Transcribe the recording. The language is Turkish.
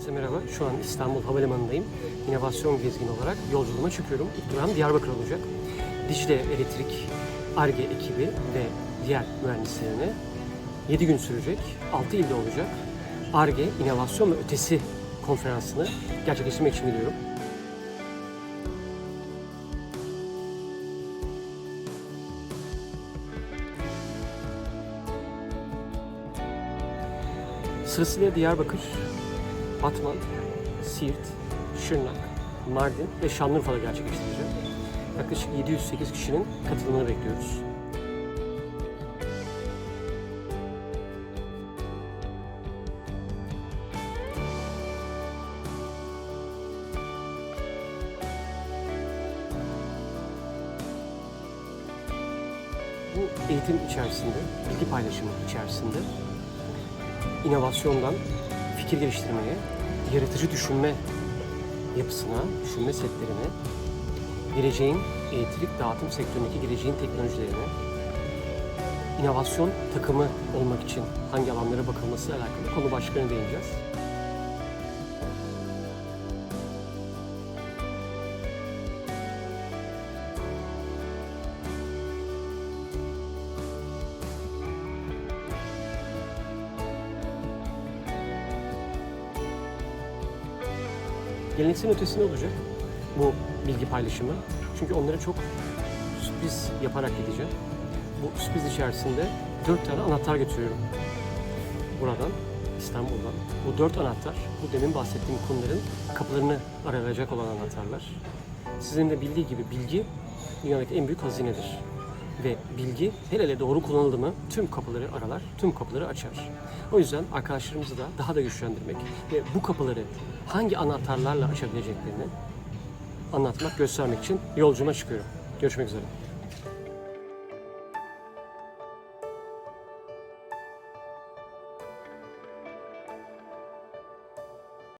Herkese merhaba. Şu an İstanbul Havalimanı'ndayım. İnovasyon gezgini olarak yolculuğuma çıkıyorum. İlk durağım Diyarbakır olacak. Dicle Elektrik ARGE ekibi ve diğer mühendislerine 7 gün sürecek, 6 ilde olacak ARGE, İnovasyon ve Ötesi konferansını gerçekleştirmek için gidiyorum. Sırasıyla Diyarbakır, Batman, Siirt, Şırnak, Mardin ve Şanlıurfa'da gerçekleştireceğim. Yaklaşık 708 kişinin katılımını bekliyoruz. Bu eğitim içerisinde, bilgi paylaşımı içerisinde inovasyondan fikir geliştirmeye, yaratıcı düşünme yapısına, düşünme setlerine, geleceğin elektrik dağıtım sektöründeki geleceğin teknolojilerine, inovasyon takımı olmak için hangi alanlara bakılması alakalı konu başlıklarına değineceğiz. Gelenekselin ötesinde olacak bu bilgi paylaşımı. Çünkü onlara çok sürpriz yaparak gideceğim. Bu sürpriz içerisinde dört tane anahtar getiriyorum. Buradan, İstanbul'dan. Bu dört anahtar, bu demin bahsettiğim konuların kapılarını aralayacak olan anahtarlar. Sizin de bildiği gibi bilgi dünyadaki en büyük hazinedir. Ve bilgi hele hele doğru kullanıldı mı tüm kapıları aralar, tüm kapıları açar. O yüzden arkadaşlarımızı da daha da güçlendirmek ve bu kapıları hangi anahtarlarla açabileceklerini anlatmak, göstermek için yolcuma çıkıyorum. Görüşmek üzere.